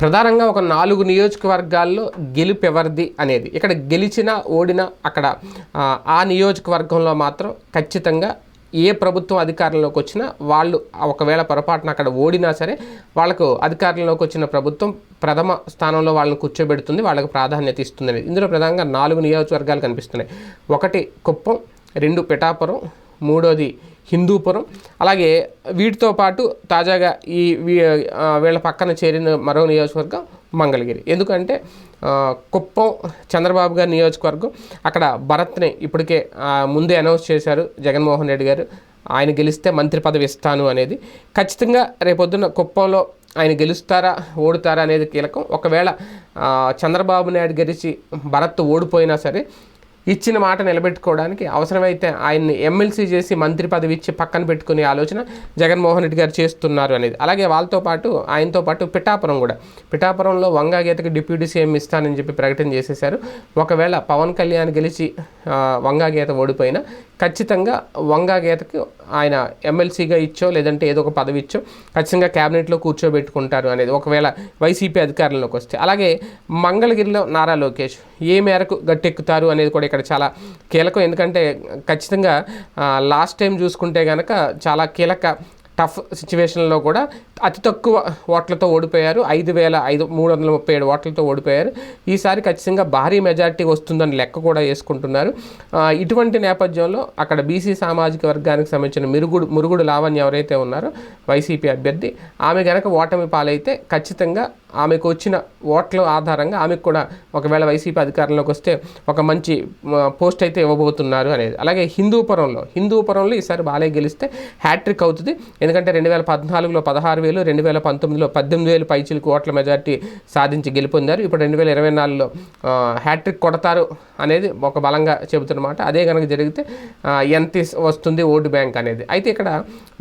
ప్రధానంగా ఒక నాలుగు నియోజకవర్గాల్లో గెలుపు ఎవరిది అనేది. ఇక్కడ గెలిచినా ఓడిన అక్కడ ఆ, నియోజకవర్గంలో మాత్రం ఖచ్చితంగా ఏ ప్రభుత్వం అధికారంలోకి వచ్చినా వాళ్ళు ఒకవేళ పొరపాటున అక్కడ ఓడినా సరే వాళ్ళకు అధికారంలోకి వచ్చిన ప్రభుత్వం ప్రథమ స్థానంలో వాళ్ళని కూర్చోబెడుతుంది వాళ్ళకు ప్రాధాన్యత ఇస్తుంది అనేది ఇందులో ప్రధానంగా నాలుగు నియోజకవర్గాలు కనిపిస్తున్నాయి. ఒకటి కుప్పం రెండు పిఠాపురం మూడోది హిందూపురం అలాగే వీటితో పాటు తాజాగా ఈ వీ- వీళ్ళ పక్కన చేరిన మరో నియోజకవర్గం మంగళగిరి. ఎందుకంటే కుప్పం చంద్రబాబు గారి నియోజకవర్గం అక్కడ భరత్ని ఇప్పటికే ముందే అనౌన్స్ చేశారు జగన్మోహన్ రెడ్డి గారు. ఆయన గెలిస్తే మంత్రి పదవి ఇస్తాను అనేది. ఖచ్చితంగా రేపొద్దున కుప్పంలో ఆయన గెలుస్తారా ఓడుతారా అనేది కీలకం. ఒకవేళ చంద్రబాబు నాయుడు గెలిచి భరత్ ఓడిపోయినా సరే ఇచ్చిన మాట నిలబెట్టుకోవడానికి అవసరమైతే ఆయన్ని ఎమ్మెల్సీ చేసి మంత్రి పదవి ఇచ్చి పక్కన పెట్టుకునే ఆలోచన జగన్మోహన్ రెడ్డి గారు చేస్తున్నారు అనేది. అలాగే వాళ్ళతో పాటు ఆయనతో పాటు పిఠాపురం కూడా. పిఠాపురంలో వంగాగీతకి డిప్యూటీ సీఎం ఇస్తానని చెప్పి ప్రకటన చేసేశారు. ఒకవేళ పవన్ కళ్యాణ్ గెలిచి వంగాగీత వంగా గీత ఓడిపోయినా ఖచ్చితంగా వంగాగీతకి ఆయన ఎమ్మెల్సీగా ఇచ్చో లేదంటే ఏదో ఒక పదవి ఇచ్చో ఖచ్చితంగా క్యాబినెట్లో కూర్చోబెట్టుకుంటారు అనేది. ఒకవేళ వైసీపీ అధికారంలోకి వస్తే. అలాగే మంగళగిరిలో నారా లోకేష్ ఏ మేరకు గట్టెక్కుతారు అనేది కూడా ఇక్కడ ఇక్కడ చాలా కీలకం. ఎందుకంటే ఖచ్చితంగా లాస్ట్ టైం చూసుకుంటే కనుక చాలా కీలక టఫ్ సిచ్యువేషన్లో కూడా అతి తక్కువ ఓట్లతో ఓడిపోయారు. ఐదు వేల ఐదు మూడు వందల ముప్పై ఏడు ఓట్లతో ఓడిపోయారు. ఈసారి ఖచ్చితంగా భారీ మెజార్టీ వస్తుందని లెక్క కూడా వేసుకుంటున్నారు. ఇటువంటి నేపథ్యంలో అక్కడ బీసీ సామాజిక వర్గానికి సంబంధించిన మిరుగుడు మురుగుడు లావణ్య ఎవరైతే ఉన్నారో వైసీపీ అభ్యర్థి ఆమె గనక ఓటమి పాలైతే ఖచ్చితంగా ఆమెకు వచ్చిన ఓట్ల ఆధారంగా ఆమెకు కూడా ఒకవేళ వైసీపీ అధికారంలోకి వస్తే ఒక మంచి పోస్ట్ అయితే ఇవ్వబోతున్నారు అనేది. అలాగే హిందూపురంలో హిందూపురంలో ఈసారి బాలయ్య గెలిస్తే హ్యాట్రిక్ అవుతుంది. ఎందుకంటే రెండు వేల పద్నాలుగులో పదహారు వేలు రెండు వేల పంతొమ్మిదిలో పద్దెనిమిది వేలు పైచిలకు ఓట్ల మెజార్టీ సాధించి గెలుపొందారు. ఇప్పుడు రెండు వేల ఇరవై నాలుగులో హ్యాట్రిక్ కొడతారు అనేది ఒక బలంగా చెబుతున్నమాట. అదే కనుక జరిగితే ఎంత వస్తుంది ఓటు బ్యాంక్ అనేది. అయితే ఇక్కడ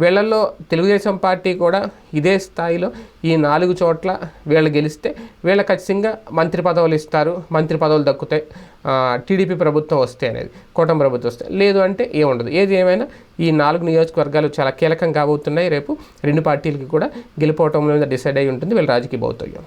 వీళ్ళల్లో తెలుగుదేశం పార్టీ కూడా ఇదే స్థాయిలో ఈ నాలుగు చోట్ల వీళ్ళు గెలిస్తే వీళ్ళ ఖచ్చితంగా మంత్రి పదవులు ఇస్తారు మంత్రి పదవులు దక్కుతాయి. టీడీపీ ప్రభుత్వం వస్తే అనేది కూటమి ప్రభుత్వం వస్తే. లేదు అంటే ఏముండదు. ఏది ఏమైనా ఈ నాలుగు నియోజకవర్గాలు చాలా కీలకం కాబోతున్నాయి. రేపు రెండు పార్టీలకి కూడా గెలిపోవటం మీద డిసైడ్ అయి ఉంటుంది. వీళ్ళ రాజకీయ భౌతవ్యం